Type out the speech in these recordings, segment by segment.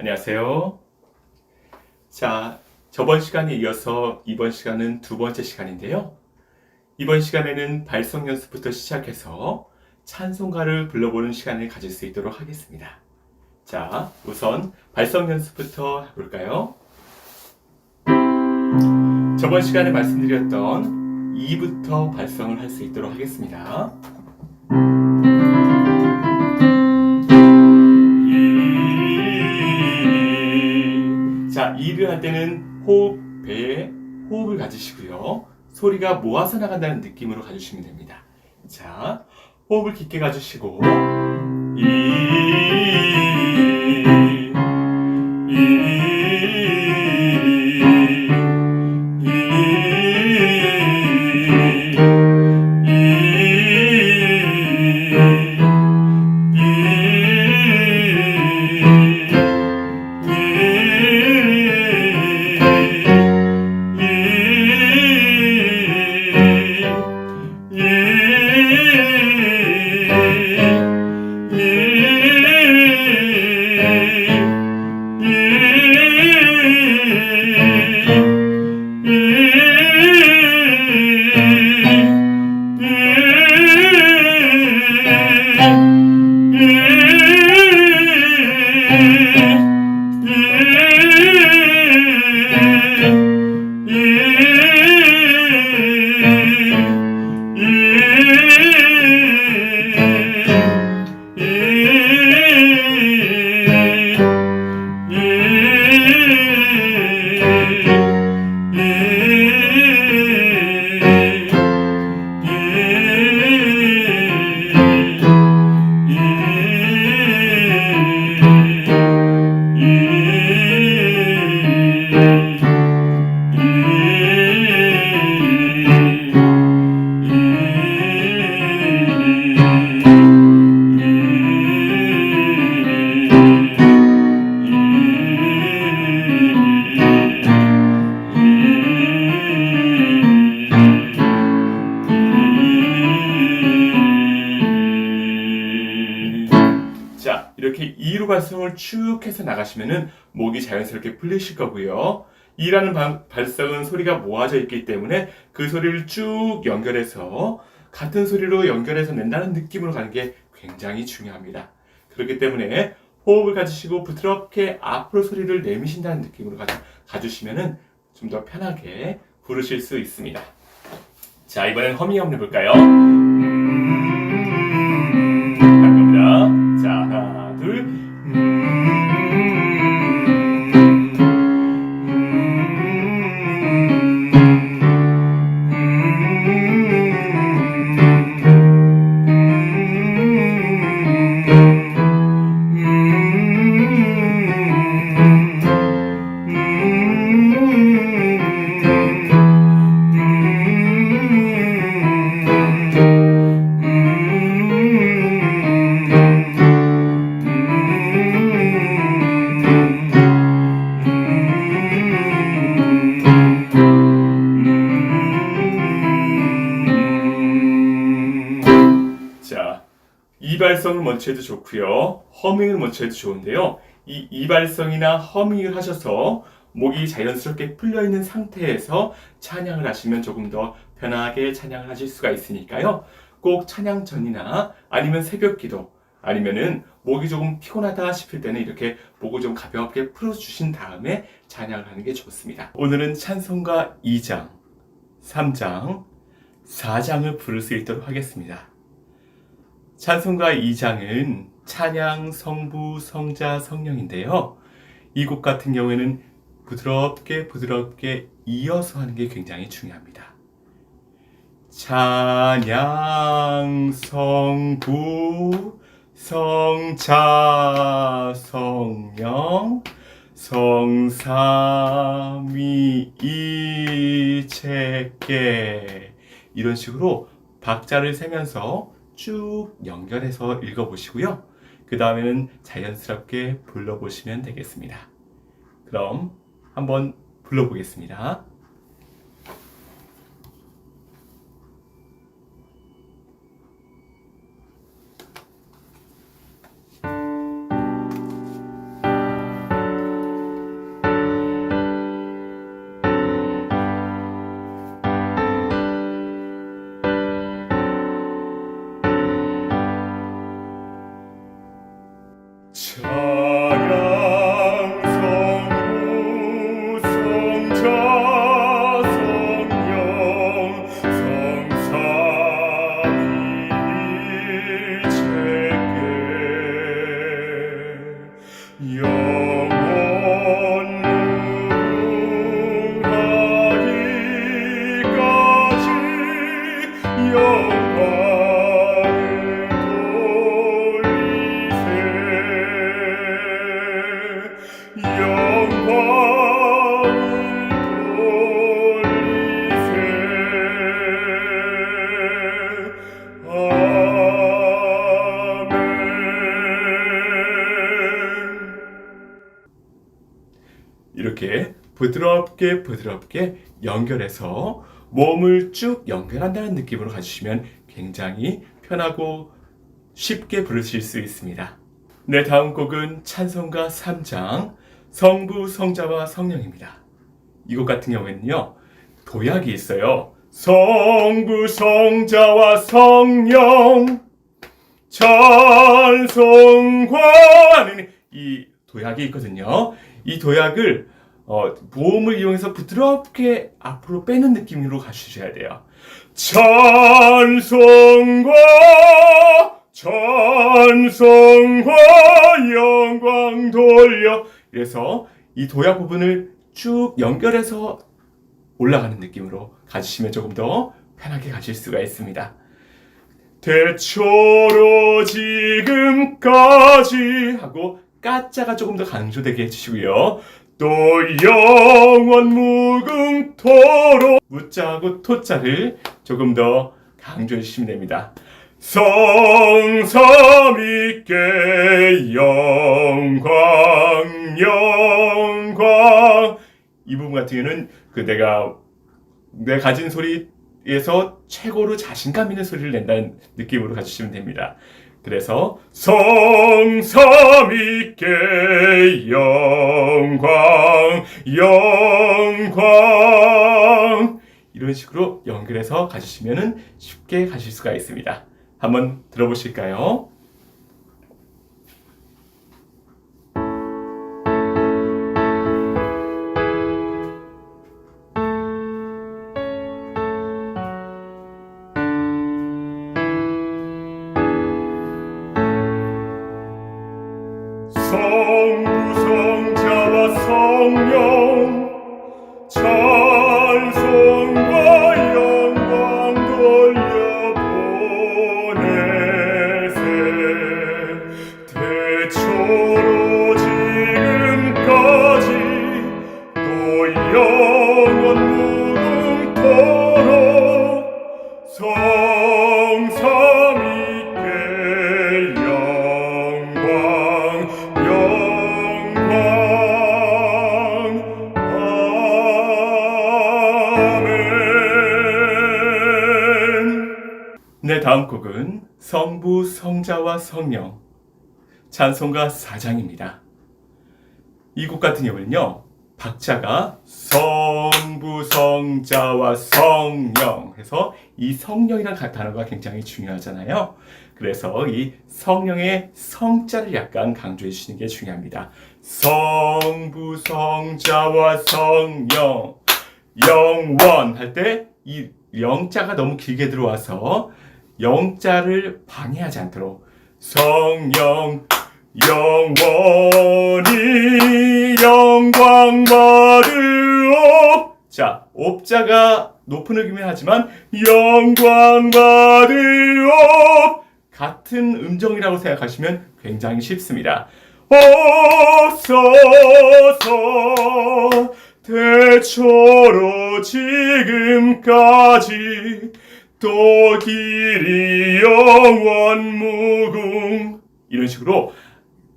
안녕하세요. 자, 저번 시간에 이어서 이번 시간은 두 번째 시간인데요. 이번 시간에는 발성 연습부터 시작해서 찬송가를 불러보는 시간을 가질 수 있도록 하겠습니다. 자, 우선 발성 연습부터 해볼까요? 저번 시간에 말씀드렸던 2부터 발성을 할 수 있도록 하겠습니다. 이를 할 때는 호흡, 배에 호흡을 가지시고요. 소리가 모아서 나간다는 느낌으로 가주시면 됩니다. 자, 호흡을 깊게 가주시고, 이, 이, 이렇게 2로 발성을 쭉 해서 나가시면은 목이 자연스럽게 풀리실 거고요. 2라는 바- 발성은 소리가 모아져 있기 때문에 그 소리를 쭉 연결해서 같은 소리로 연결해서 낸다는 느낌으로 가는 게 굉장히 중요합니다. 그렇기 때문에 호흡을 가지시고 부드럽게 앞으로 소리를 내미신다는 느낌으로 가, 가주시면은 좀 더 편하게 부르실 수 있습니다. 자, 이번엔 허밍 한번 해볼까요? 해도 좋고요. 먼저 해도 좋은데요. 이 이발성이나 허밍을 하셔서 목이 자연스럽게 풀려 있는 상태에서 찬양을 하시면 조금 더 편하게 찬양을 하실 수가 있으니까요. 꼭 찬양 전이나 아니면 새벽 기도 아니면은 목이 조금 피곤하다 싶을 때는 이렇게 목을 좀 가볍게 풀어 주신 다음에 찬양을 하는 게 좋습니다. 오늘은 찬송가 2장, 3장, 4장을 부를 수 있도록 하겠습니다. 찬송가 2장은 찬양, 성부, 성자, 성령인데요. 이 곡 같은 경우에는 부드럽게 부드럽게 이어서 하는 게 굉장히 중요합니다. 찬양, 성부, 성자, 성령, 성삼위이체계 이런 식으로 박자를 세면서 쭉 연결해서 읽어보시고요. 그 다음에는 자연스럽게 불러보시면 되겠습니다. 그럼 한번 불러보겠습니다. Your 부드럽게 부드럽게 연결해서 몸을 쭉 연결한다는 느낌으로 가주시면 굉장히 편하고 쉽게 부르실 수 있습니다. 네, 다음 곡은 찬송가 3장 성부, 성자와 성령입니다. 이 곡 같은 경우에는요, 도약이 있어요. 성부, 성자와 성령 찬송과 하는 이 도약이 있거든요. 이 도약을 어, 모음을 이용해서 부드럽게 앞으로 빼는 느낌으로 가주셔야 돼요. 찬송과 찬송과 영광 돌려 그래서 이 도약 부분을 쭉 연결해서 올라가는 느낌으로 가주시면 조금 더 편하게 가실 수가 있습니다. 대초로 지금까지 하고 까자가 조금 더 강조되게 해주시고요. 또 영원 무궁토록 무자하고 토자를 조금 더 강조해 주시면 됩니다. 성삼위께 영광 영광 이 부분 같은 경우는 그 내가 내 가진 소리에서 최고로 자신감 있는 소리를 낸다는 느낌으로 가주시면 됩니다. 그래서 성삼위께 영광 영광 이런 식으로 연결해서 가주시면 쉽게 가실 수가 있습니다. 한번 들어보실까요? 네 다음 곡은 성부 성자와 성령 찬송가 4장입니다 이 곡 같은 경우는요 박자가 성부 성자와 성령 해서 이 성령이라는 단어가 굉장히 중요하잖아요. 그래서 이 성령의 성자를 약간 강조해 주시는 게 중요합니다. 성부 성자와 성령 영원 할 때 이 영자가 너무 길게 들어와서 영자를 방해하지 않도록 성령 영원히 영광 받으옵 자 옵자가 높은 음이긴 하지만 영광 받으옵 같은 음정이라고 생각하시면 굉장히 쉽습니다. 옵소서 대초로 지금까지 또 길이 영원 무궁 이런 식으로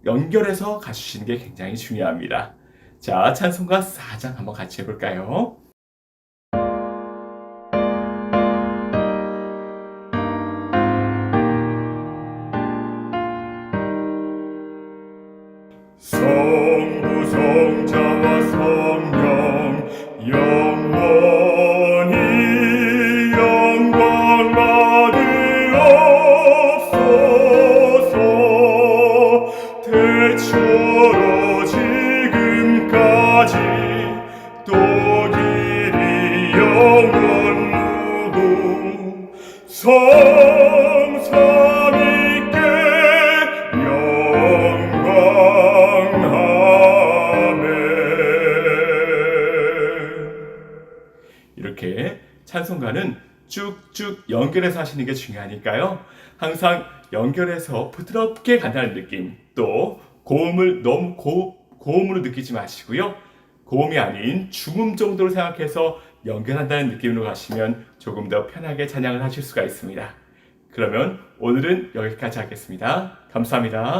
연결해서 가주시는 게 굉장히 중요합니다. 자, 찬송가 4장 한번 같이 해볼까요? 성 이렇게 찬송가는 쭉쭉 연결해서 하시는 게 중요하니까요. 항상 연결해서 부드럽게 간다는 느낌 또 고음을 너무 고, 고음으로 느끼지 마시고요. 고음이 아닌 중음 정도로 생각해서 연결한다는 느낌으로 가시면 조금 더 편하게 찬양을 하실 수가 있습니다. 그러면 오늘은 여기까지 하겠습니다. 감사합니다.